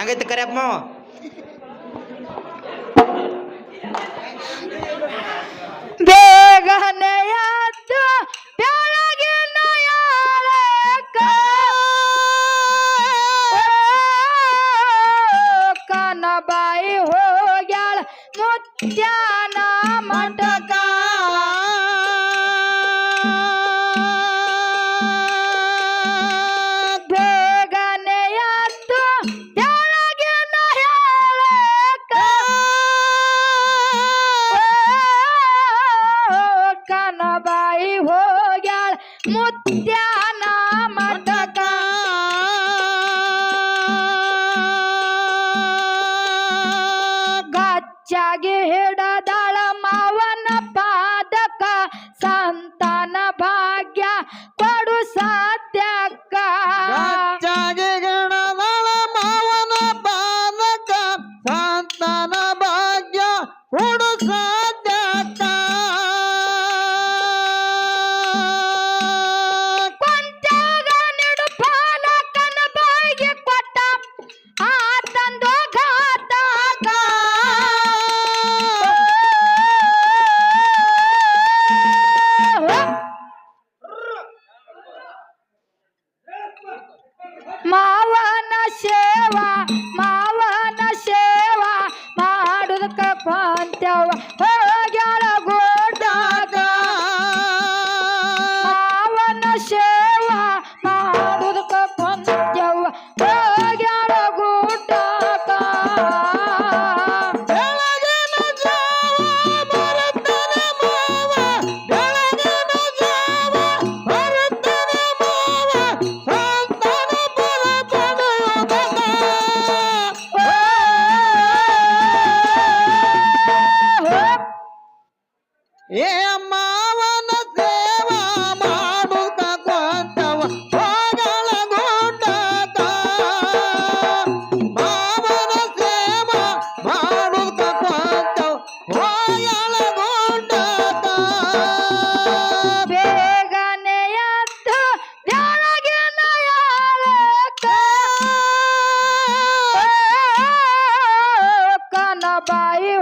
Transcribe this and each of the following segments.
आगे तो करे अपना बेगने तो प्यारा के हो गया मुत्या ना 写吧，妈。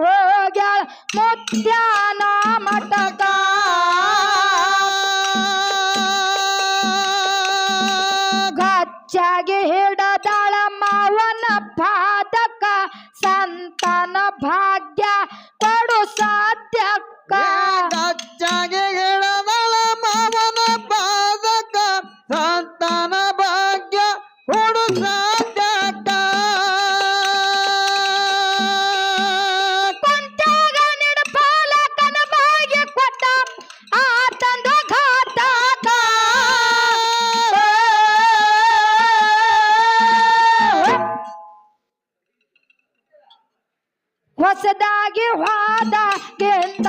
ಹೋಗ್ಯಾಳ ಮುತ್ಯ ಹೊಸದಾಗಿ ಹೋದಾಗೆಂತ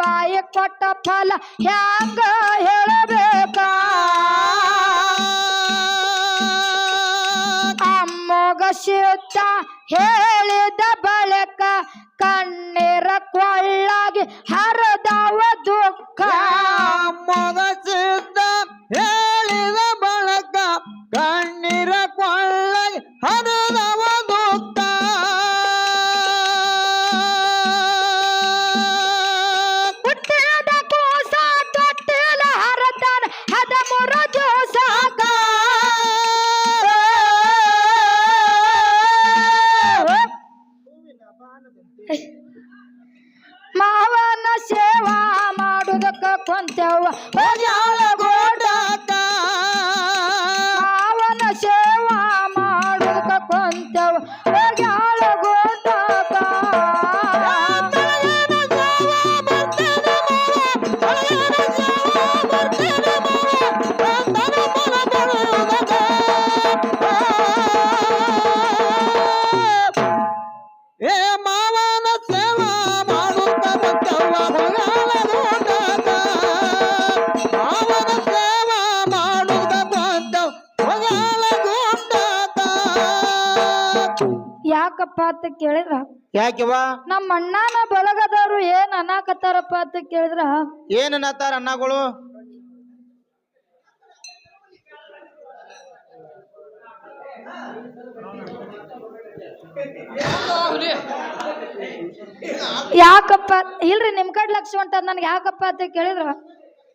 ಬಾಯಿ ಕೊಟ್ಟ ಫಲ ಹ್ಯಾಂಗ ಹೇಳಬೇಕ ಅಮ್ಮೊಗಸಿಯುತ್ತ ಹೇಳಿದ ಬಳಿಕ ಕಣ್ಣೀರ ಕೊಳ್ಳಾಗಿ ಹರಿದವ ದುಃಖ ಮೊಗಸಿದ್ದ ಮಾವನ ಸೇವಾ ಮಾಡುವುದಕ್ಕ ಕೊಂತೆವ್ವ ಅಂತ ಕೇಳಿದ್ರ? ಯಾಕೆವ ನಮ್ಮ ಅಣ್ಣನ ಬಳಗದವ್ರು ಏನ್ ಅನ್ನಾಕತ್ತಾರಪ್ಪ ಅಂತ ಕೇಳಿದ್ರ? ಏನ್ ಅನ್ನತಾರ ಅಣ್ಣಗಳು? ಯಾಕಪ್ಪ? ಇಲ್ರಿ ನಿಮ್ ಕಡೆ ಲಕ್ಷ ಹೊಂಟದ ನನ್ಗೆ ಯಾಕಪ್ಪ ಅಂತ ಕೇಳಿದ್ರ?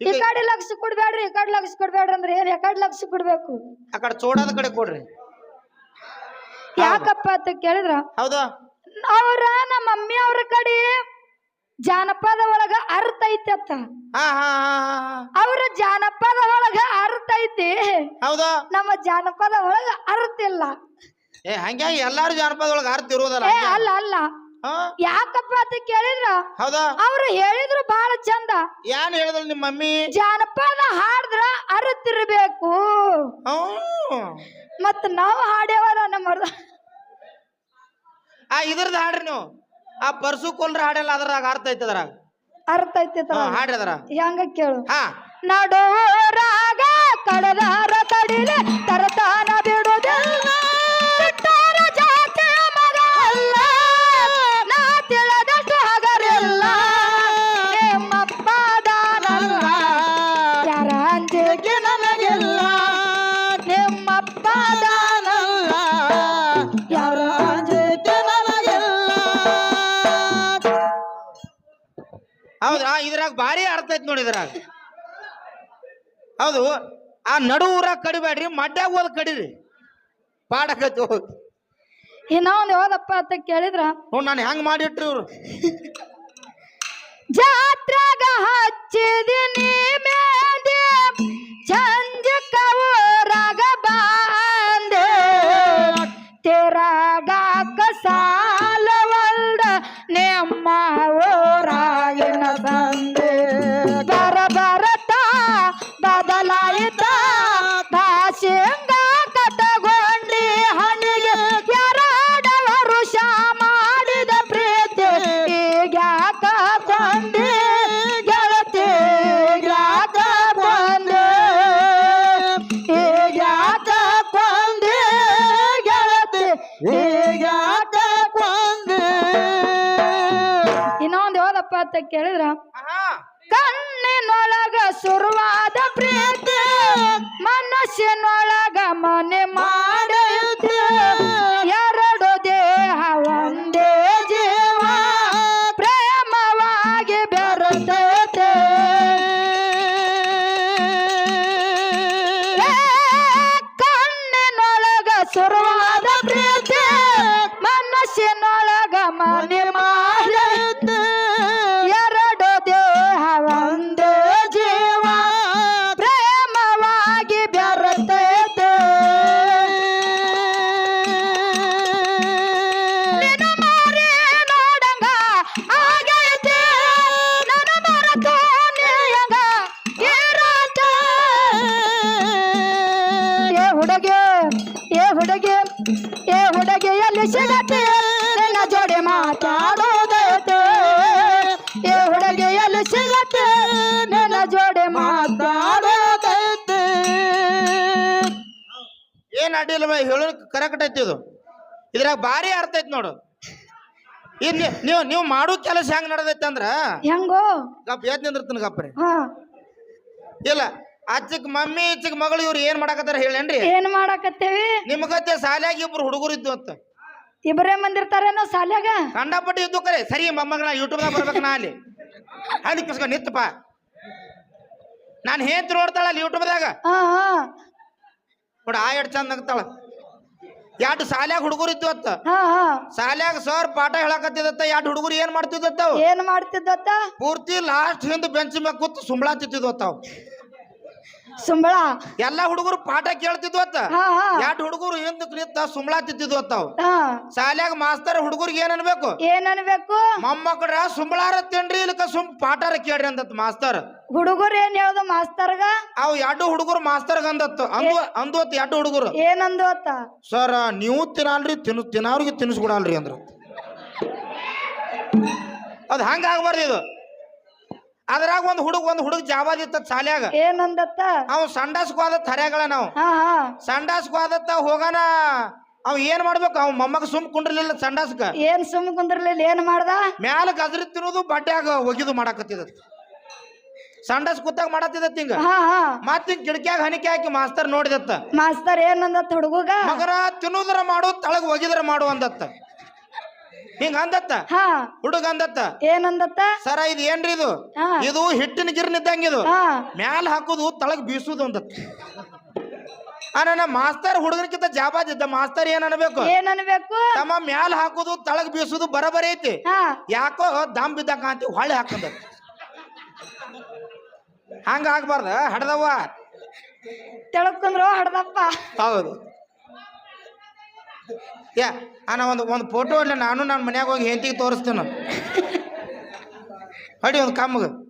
ಈ ಕಡೆ ಲಕ್ಷ ಕೊಡ್ಬೇಡ್ರಿ ಈ ಕಡೆ ಲಕ್ಷ ಕೊಡ್ಬೇಡ್ರಿ ಅಂದ್ರೆ ಏನ್ ಯಾಕಡೆ ಲಕ್ಷ ಕೊಡ್ಬೇಕು? ಆ ಕಡೆ ಚೋಡದ ಕಡೆ ಕೊಡ್ರಿ. ಯಾಕಪ್ಪ ಅಂತ ಕೇಳಿದ್ರ? ಹೌದಾ? ಅವ್ರ ನಮ್ಮ ಮಮ್ಮಿ ಅವ್ರ ಕಡೆ ಜಾನಪದ ಒಳಗ ಅರ್ಥ ಐತಿ ಅತ್ತ. ಅವ್ರ ಜಾನಪದ ಒಳಗ ಅರ್ಥ ಐತಿ. ಹೌದಾ? ನಮ್ಮ ಜಾನಪದ ಒಳಗ ಅರ್ಥ ಇಲ್ಲ. ಏ ಹಂಗೆ ಎಲ್ಲಾರು ಜಾನಪದ ಒಳಗ ಅರ್ಥ ಇರುವುದಲ್ಲ ಏ ಅಲ್ಲ ಅಲ್ಲ. ಯಾಕಪ್ಪ ಅಂತ ಕೇಳಿದ್ರ? ಹೌದಾ? ಅವ್ರು ಹೇಳಿದ್ರು ಬಹಳ ಚಂದ. ಏನ್ ಹೇಳಿದ್ರು ನಿಮ್ಮ ಮಮ್ಮಿ ಜಾನಪದ ಹಾಡಿದ್ರ ಅರ್ತಿರ್ಬೇಕು ಹ್ಮ್. ಮತ್ ನಾವು ಹಾಡ್ಯಾವಲ್ಲ ನಮ್ಮ ಆ ಇದ್ರದ್ದು ಹಾಡ್ರಿ ನೀವು. ಆ ಪರ್ಸು ಕೊಲ್ರ ಹಾಡಲ್ಲ ಅದ್ರಾಗ ಅರ್ಥ ಐತೆ ಅದ್ರಾಗ. ಅರ್ಥ ಐತಿ ಹಾಡ್ರಿ ಅದ್ರ ಹೆಂಗ ಕೇಳು. ಹಾ. ನಡುವರಾಗ ಕಡದಾರ ತಡಿಲೆ ತರತಾನ ಯಾರ ಅಂಜಿಕೆ ನನಗಿಲ್ಲ ಹೌದ್ರಾ ಇದ್ರಾಗ ಭಾರಿ ಅರ್ಥ ಐತಿ ನೋಡಿ ಇದ್ರಾಗ. ಹೌದು ಆ ನಡು ಊರಾಗ ಕಡಿಬೇಡ್ರಿ ಮಡ್ಯಾಗ ಹೋದ್ ಕಡಿರಿ. ಪಾಡಕತ್ತು ಏನೋ ಒಂದ್ ಯಾವ್ದಪ್ಪ ಅಂತ ಕೇಳಿದ್ರ? ನಾನು ಹೆಂಗ್ ಮಾಡಿಟ್ರಿ ಇವ್ರು? ಜಾತ್ರಾಗ ಹಚ್ಚಿದಿನಿ. ಅಂತ ಕೇಳಿದ್ರ. ಕಣ್ಣಿನೊಳಗ ಶುರುವಾದ ಪ್ರೀತಿ ಮನಸ್ಸಿನೊಳಗ ಮನೆ ಮಾಡೈತೆ ಏನ್ ಅಡ್ಡಿಲ್ಲ ಹೇಳೋ ಕರೆಕ್ಟ್ ಐತಿ ಇದು. ಇದ್ರಾಗ ಭಾರಿ ಅರ್ಥ ಐತಿ ನೋಡು. ಇನ್ ನೀವು ನೀವು ಮಾಡೋ ಕೆಲಸ ಹೆಂಗ್ ನಡೆದೈತೆ ಅಂದ್ರ? ಹೆಂಗೋ? ಗಪ್ ನಿಂದಿರ್ತೀನಿ ಗಪ್ರಿ ಇಲ್ಲ ಅಚ್ಚಕ್ ಮಮ್ಮಿ ಇಚ್ಚಕ್ ಮಗಳು ಇವ್ರು ಏನ್ ಮಾಡಕತ್ತಾರ ಹೇಳೇನ್ರಿ? ಏನ್ ಮಾಡಾಕತ್ತೇವಿ? ನಿಮ್ಗತ್ತೆ ಶಾಲ್ಯಾಗ ಇಬ್ರು ಹುಡುಗರು ಇದ್ದು ಅಂತ. ಇಬ್ಬರೇ ಮಂದಿರ್ತಾರೇನೋ ಸಾಲ್ಯಾಗ? ಕಂಡಪಟ್ಟಿ ಇದ್ದು ಕರೆ ಸರಿ ಮೊಮ್ಮಗನ ಯೂಟ್ಯೂಬ್ದಾಗ ಬರ್ಬೇಕು ನಾ ಅಲ್ಲಿ. ಅದಕ್ಕೋಸ್ಕರ ನಿತ್ತಪ್ಪ ನಾನು ಹೇಂತ ನೋಡ್ತಾಳ ಅಲ್ಲಿ ಯೂಟ್ಯೂಬ್ದಾಗ ನೋಡ ಆ ಎಷ್ಟು ಚಂದ ನಗ್ತಾಳ ಎರಡು ಸಾಲ್ಯಾಗ ಹುಡುಗರು ಇತ್ತು ಅತ್ತ ಹಾ ಹಾ. ಶಾಲ್ಯಾಗ ಸರ್ ಪಾಠ ಹೇಳಕತ್ತಿದತ್ತ ಎರಡು ಹುಡುಗರು ಏನ್ ಮಾಡ್ತಿದ್ದತ್ತ ಅವು? ಏನ್ ಮಾಡ್ತಿದ್ದತ್ತ? ಪೂರ್ತಿ ಲಾಸ್ಟ್ ಹಿಂದ್ ಬೆಂಚ್ ಮ್ಯಾಗ ಕೂತ್ ಸುಂಬಳ ಅವು. ಸುಂಬಳ. ಎಲ್ಲಾ ಹುಡುಗರು ಪಾಠ ಕೇಳ್ತಿದ್ವ ಹಾ ಹಾ. ಎರಡು ಹುಡುಗರು ಹಿಂದ ನಿಂತ ಸುಂಬಳ ಹಾ. ಶಾಲ್ಯಾಗ ಮಾಸ್ತರ್ ಹುಡುಗರಿಗೆ ಏನ್ ಅನ್ಬೇಕು? ಏನ್ ಅನ್ಬೇಕು ಮೊಮ್ಮಕ್ಕಳ ಸುಂಬಳಾರ ತಿನ್ರಿ ಇಲ್ಲಕ ಸುಮ್ ಪಾಠಾರ ಕೇಳ್ರಿ ಅಂದತ್ ಮಾಸ್ತರ್. ಹುಡುಗರು ಏನ್ ಹೇಳುದು ಮಾಸ್ತರ್ಗ? ಅವ್ ಎರಡು ಹುಡುಗರು ಮಾಸ್ತರ್ಗ ಅಂದತ್ತು. ಅಂದು ಅಂದತ್ ಎರಡು ಹುಡುಗರು. ಏನಂದು ಅತ್ತ ಸರ್ ನೀವು ತಿನ್ನಲ್ರಿ ತಿನ್ ತಿನ್ನವ್ರಿಗೆ ತಿನ್ಸ್ಕೊಡಲ್ರಿ ಅಂದ್ರು. ಅದ್ ಹಂಗ ಆಗ್ಬಾರ್ದು ಇದು. ಅದ್ರಾಗ ಒಂದ್ ಹುಡುಗ ಒಂದ್ ಹುಡುಗ ಜಾವಾದಿತ್ತ ಶಾಲ್ಯಾಗ ಏನಂದತ್ತ? ಅವ್ ಸಂಡಾಸ್ಕೋದ ಥರ್ಯಾಗಳ ನಾವು. ಹಾ ಹಾ. ಸಂಡಾಸ್ಕ್ ಹೋದತ್ತ ಹೋಗನ ಅವ್ ಏನ್ ಮಾಡ್ಬೇಕು? ಅವ್ ಮೊಮ್ಮಗ ಸುಮ್ ಕುಂಡ್ರಲಿಲ್ಲ ಸಂಡಾಸ್ಕ. ಏನ್ ಸುಮ್ ಕುಂದ್ರಲಿಲ್ಲ ಏನ್ ಮಾಡ್ದ? ಮ್ಯಾಲ ಗದ್ರಿ ತಿನ್ನೋದು ಬಡ್ಡ್ಯಾಗ ಒಗಿದು ಮಾಡಾಕತ್ತಿದ ಸಂಡಾಸ್ ಕೂತಾಗ ಮಾಡತ್ತಿದತ್ ಹಿಂಗ. ಹಾ ಹಾ. ಮತ್ ಹಿಂಗ್ ಹನಿಕೆ ಹಾಕಿ ಮಾಸ್ತರ್ ನೋಡಿದತ್ತ. ಮಾಸ್ತರ್ ಏನಂದತ್ ಹುಡುಗ ಮಗರ ತಿನ್ನೋದ್ರ ಮಾಡು ತಳಗ್ ಒಗಿದ್ರ ಮಾಡು ಅಂದತ್ತ. ಹಿಂಗ ಅಂದತ್ತ? ಹಾ. ಹುಡುಗ ಅಂದತ್ತ? ಏನಂದತ್ತ ಸರ ಇದು ಏನ್ರಿ ಇದು? ಹಾ. ಇದು ಹಿಟ್ಟಿನ ಗಿರ್ನ ಇದ್ದಂಗ ಇದು. ಹಾ. ಮ್ಯಾಲ ಹಾಕುದು ತಳಗ್ ಬೀಸುದು ಅಂದತ್ತ. ಆ ನನ್ನ ಮಾಸ್ತರ್ ಹುಡುಗನಕ್ಕಿಂತ ಇದ್ದ ಮಾಸ್ತರ್ ಏನ್ ಅನ್ಬೇಕು? ಏನ್ ಅನ್ಬೇಕು? ತಮ್ಮ ಮ್ಯಾಲ ಹಾಕುದು ತಳಗ್ ಬೀಸುದು ಬರಬರ ಐತಿ. ಹಾ. ಯಾಕೋ ದಮ್ ಬಿದ್ದ ಕಾಂತಿ ಹೊಳೆ ಹಾಕಂದ ಹಂಗ. ಆಗ್ಬಾರ್ದ ಹಡ್ದವ್ವ. ತಿಳ್ಕೊಂಡ್ರು ಹಡ್ದಪ್ಪ. ಹೌದು. ಯಾ ಅಣ್ಣ ಒಂದು ಒಂದು ಫೋಟೋ ಇಲ್ಲ ನಾನು ನನ್ನ ಮನ್ಯಾಗ ಹೋಗಿ ಹೆಂಡತಿಗೆ ತೋರಿಸ್ತೀನಿ. ಹೊಡಿ ಒಂದು ಕಮ್ಮಗೆ